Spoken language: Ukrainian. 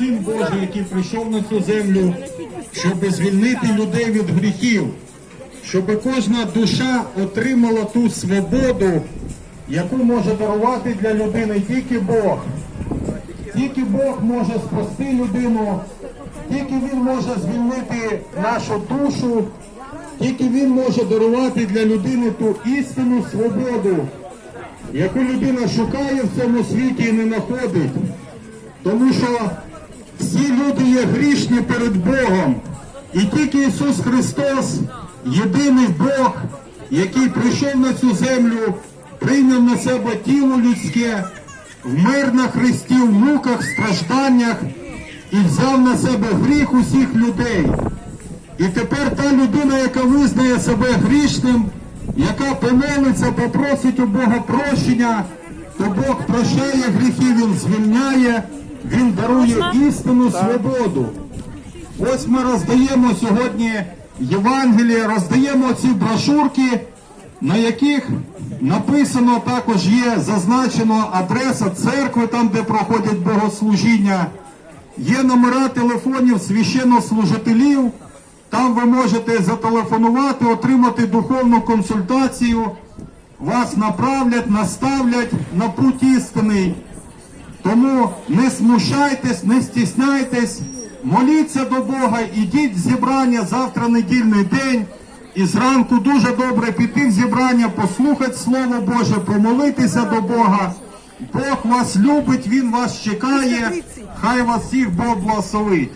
Син Божий, який прийшов на цю землю, щоб звільнити людей від гріхів, щоб кожна душа отримала ту свободу, яку може дарувати для людини тільки Бог. Тільки Бог може спасти людину, тільки Він може звільнити нашу душу, тільки Він може дарувати для людини ту істинну свободу, яку людина шукає в цьому світі і не знаходить. Тому що є грішні перед Богом. І тільки Ісус Христос, єдиний Бог, який прийшов на цю землю, прийняв на себе тіло людське, вмер на Христі в муках, стражданнях і взяв на себе гріх усіх людей. І тепер та людина, яка визнає себе грішним, яка помолиться, попросить у Бога прощення, то Бог прощає гріхи, Він звільняє, Він дарує істинну свободу. Ось ми роздаємо сьогодні Євангеліє, роздаємо ці брошурки, на яких написано також є зазначено адреса церкви, там де проходять богослужіння. Є номера телефонів священнослужителів. Там ви можете зателефонувати, отримати духовну консультацію. Вас направлять, наставлять на путь істинний. Тому не смущайтесь, не стісняйтесь, моліться до Бога, ідіть в зібрання завтра недільний день. І зранку дуже добре піти в зібрання, послухати Слово Боже, помолитися до Бога. Бог вас любить, Він вас чекає. Хай вас всіх Бог благословить.